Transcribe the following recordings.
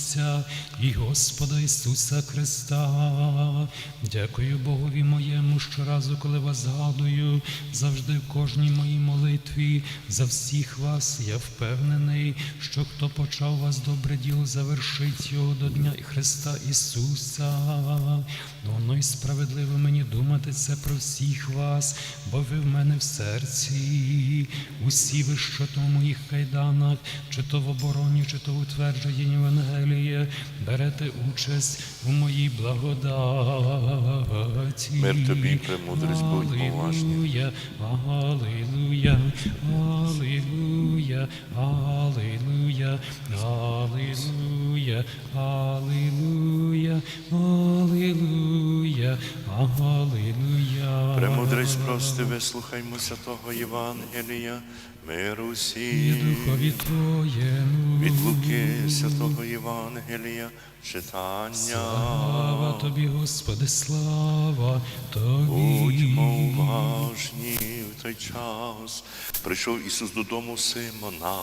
Отця і Господа Ісуса Христа. Дякую Богові моєму щоразу, коли вас згадую, завжди в кожній моїй молитві. За всіх вас я впевнений, що хто почав вас добре діло, завершить його до Дня Христа Ісуса. Ну, воно й справедливо мені думати це про всіх вас, бо ви в мене в серці. Усі ви, що то в моїх кайданах, чи то в обороні, чи то в утвердженні Євангелія, берете участь у моїй благодаті. Мир тобі, премудрість, будь поважні. Алілуя, алілуя, алілуя, алілуя, алілуя, алілуя, алілуя. Премудрість прости, вислухаймо святого Євангелія, миру І всім. духові Твоєму. Від Луки святого Євангелія читання. Слава Тобі, Господи, слава Тобі. Будьмо уважні в той час. Прийшов Ісус додому Симона,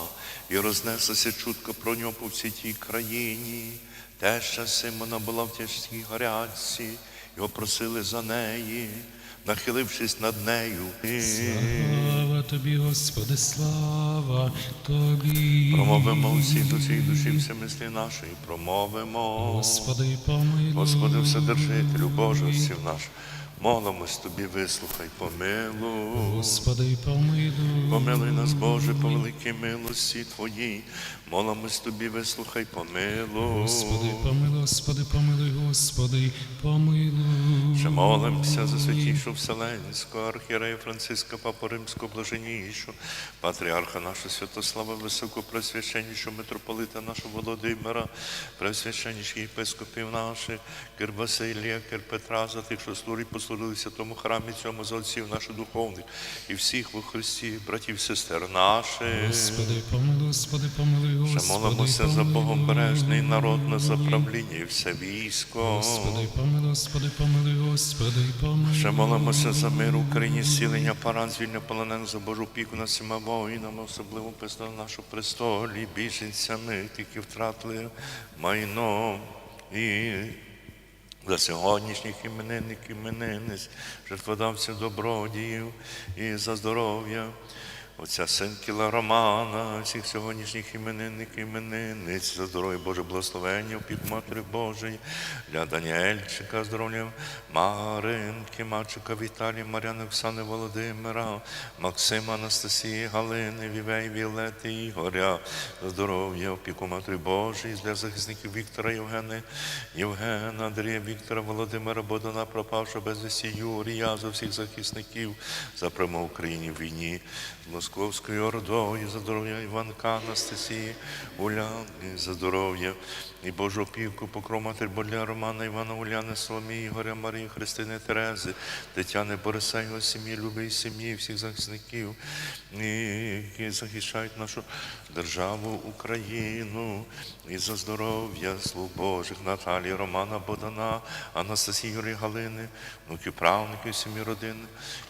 і рознеслася чутка про нього по всій тій країні. Теща Симона була в тяжкій гарячці, його просили за неї, нахилившись над нею. Слава Тобі, Господи, слава Тобі. Промовимо всі душі і душі, всі мислі нашої, промовимо. Господи, помилуй. Господи, Вседержителю, Боже, всів наш, молимось Тобі, вислухай, помилуй. Господи, помилуй. Помилуй нас, Боже, по великій милості Твоїй. Молимось Тобі, вислухай, помилуй. Господи, помилуй, Господи, помилуй, Господи, помилуй. Ще молимося за святішу Вселенського архієрея Франциска Папу Римського блаженнішого, патріарха нашого Святослава, високопресвященнішого митрополита нашого Володимира, пресвященніших єпископів наших, Кир Василія, Кир Петра, за тих, що служить, послужили в святому храмі цьому за отців наших духовних і всіх во Христі, братів, сестер наших. Господи, помилуй, Господи, помилуй, Ще Господи, молимося за помилуй. богобережний народ на заправління і все військо. Господи, помилуй, Господи, помилуй, Господи, помилуй. Ще молимося за мир в Україні, зцілення паран, звільнення полонених за Божу опіку над всіма воїнами, особливо писано нашу престолі, біженцями, які втратили майно і за сьогоднішніх іменинників, іменинниць, жертводавців добродіїв і за здоров'я. Отця Сенкіла Романа, всіх сьогоднішніх іменинників, іменинниць, за здоров'я Боже благословення, опік Матері Божої, для Даніельчика, здоров'я Маринки, Мачика Віталія, Мар'яни Оксани Володимира, Максима Анастасії, Галини, Вівей, Віолети, Ігоря, здоров'я, опіку Матері Божої, для захисників Віктора Євгени, Євгена, Андрія, Віктора, Володимира, Бодана, пропавшого безвісті Юрія, за всіх захисників, за прямо Україні в війні, Московською Ордою, за здоров'я Іванка, Анастасії, Уляни, за здоров'я і Божу опіку, покров Матері Боля, Романа, Івана, Уляни, Соломії, Ігоря, Марії, Христини, Терези, Тетяни, Бориса, його сім'ї, любої сім'ї, всіх захисників, які захищають нашу державу, Україну, і за здоров'я слуг Божих, Наталії, Романа, Богдана, Анастасії, Юрії, Галини, внуків, правників, сім'ї родин,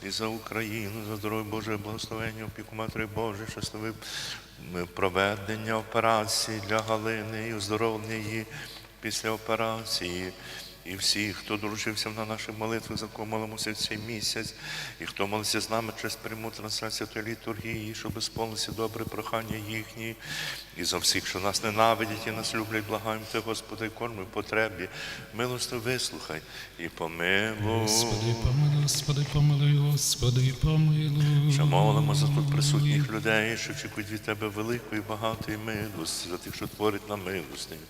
і за Україну, за здоров'я Боже, благословення, опіку Матері Божої, щасливе м, проведення операції для Галини і оздоровлення її після операції. І всі, хто дружився на наших молитвах, за кого молимося в цей місяць, і хто молився з нами через пряму трансляцію тої літургії, щоб сповнилося добре прохання їхні, і за всіх, що нас ненавидять і нас люблять, благаємо Ти, Господи, корми в потребі. Милости вислухай і помилуй. Господи, помилуй, Господи, помилуй, Господи, помилуй. Ще молимо за тут присутніх людей, що очікують від Тебе великої, багатої милості, за тих, що творить нам милостиню,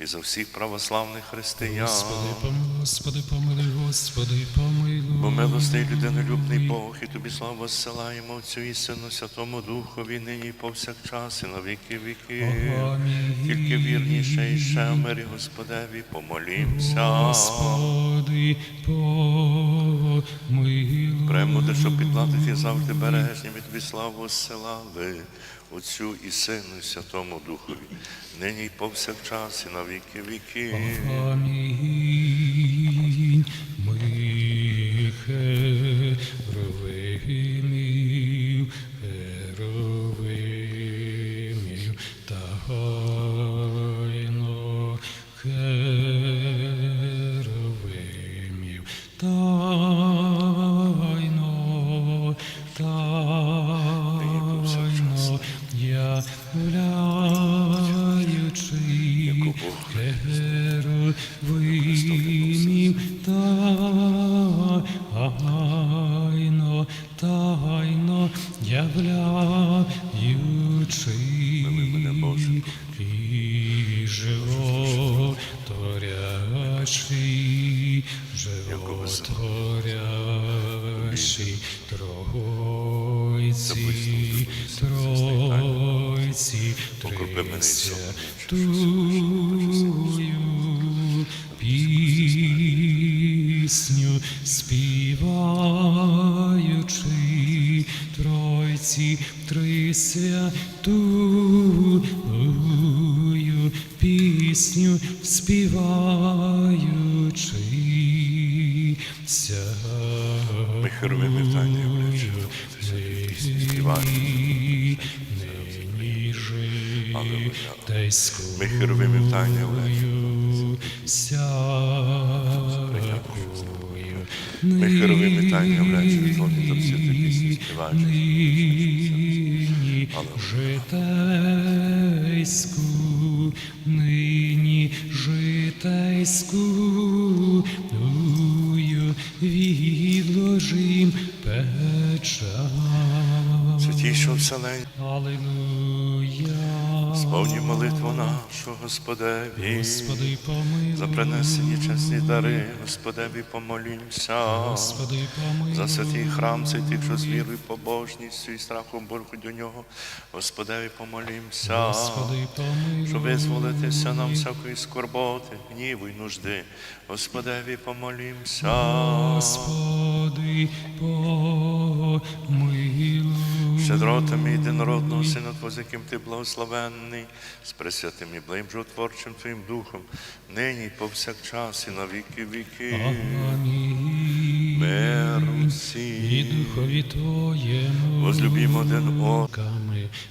і за всіх православних християн. Господи, Господи, помилуй, Господи, помилуй. Бо милостий людинолюбний Бог, і тобі славу зсилаємо Отцю і Сину Святому Духові, нині повсякчас, і на віки віки. Тільки вірніше і ще мирі Господеві помолімся. Господи, помилуй. Премуди, що підладити завжди бережні, від тобі славу зсилали Отцю і Сину і Святому Духові, нині повсякчас, і на віки віки. Амінь. Тайно, тайно являючи і животворящий, животворящий, Тройці, Тройці, Покропи мене Трисвятую пісню співаючи Ми херовими Тройці пісню співаючи. Ми херовими втайне являючи. Ми херовими тайне являючи Злоті за всі ті співаючи. Алілуя. житейську, нині житейську, відложим печаль. Святійшого вселення, Аллилуйя. Сповні молитву нашу, Господеві. Господи, помилуй. За принесені чесні дари, Господеві помолімся. Господи, помилуй. За святий храм, цей тих, що з вірою, побожністю і страхом Богу до нього, Господеві помолімся. Господи, помилуй. Щоб визволитися нам всякої скорботи, гніву й нужди. Господеві помолімся. Господи, помилуй. Щедротами єдинородного Сина Твого, з яким ти благословенний, з пресвятим і блимжотворчим Твоїм Духом, нині і повсякчас і на віки віки. Амінь. Миру І духові Твоєму. Возлюбімо один одного.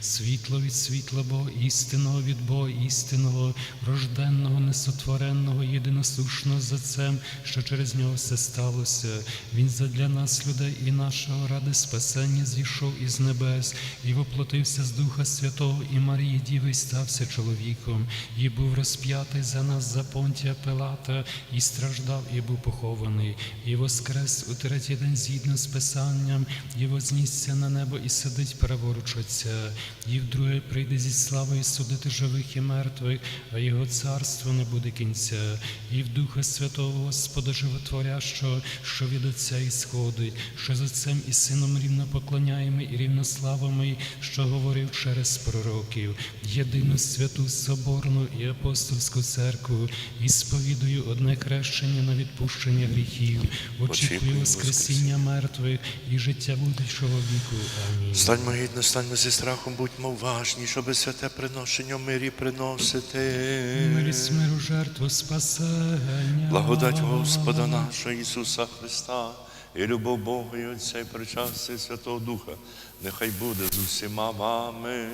Світло від світла Бога, істинного від Бога, істинного, рожденного, несотвореного, єдиносушного за цем, що через нього все сталося. Він задля нас, людей і нашого ради спасення зійшов із небес і воплотився з Духа Святого і Марії Діви, стався чоловіком, і був розп'ятий за нас за понтія Пилата, і страждав, і був похований, і воскрес у третій день згідно з Писанням, і вознісся на небо і сидить праворуч Отця, і вдруге прийде зі славою судити живих і мертвих, а його царство не буде кінця, і в Духа Святого Господа Животворящого, що від Отця ісходить, що з Отцем і Сином рівно поклоняємо і рівнославами, що говорив через пророків, єдину святу соборну і апостольську церкву, і сповідую одне хрещення на відпущення гріхів, очікую воскресіння мертвих і життя будущого віку. Амінь. Станьмо гідно, станьмо зі страхом, будьмо уважні, щоби святе приношення в мирі приносити. Милість миру жертву спасення. Благодать Господа нашого Ісуса Христа і любов Бога і Отця і причастя Святого Духа, нехай буде з усіма вами.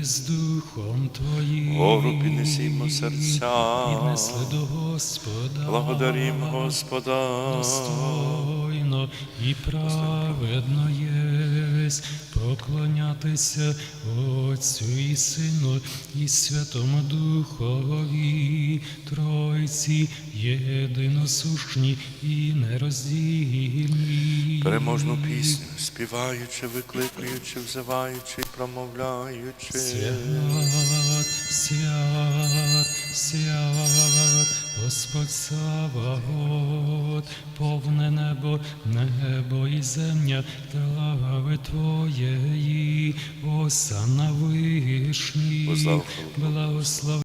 І з духом Твоїм. Гору піднесімо серця. Піднесли до Господа. Благодарім Господа. Достойно і праведно єсть поклонятися Отцю і Сину і Святому Духові, Тройці єдиносушні і нероздільні. Переможну пісню, співаючи, викликуючи, взиваючи, промовляючи. Свят, свят, свят, Господь Саваот, повне небо, небо і земля, трави Твоєї, осана вишні, Благослови. благослови.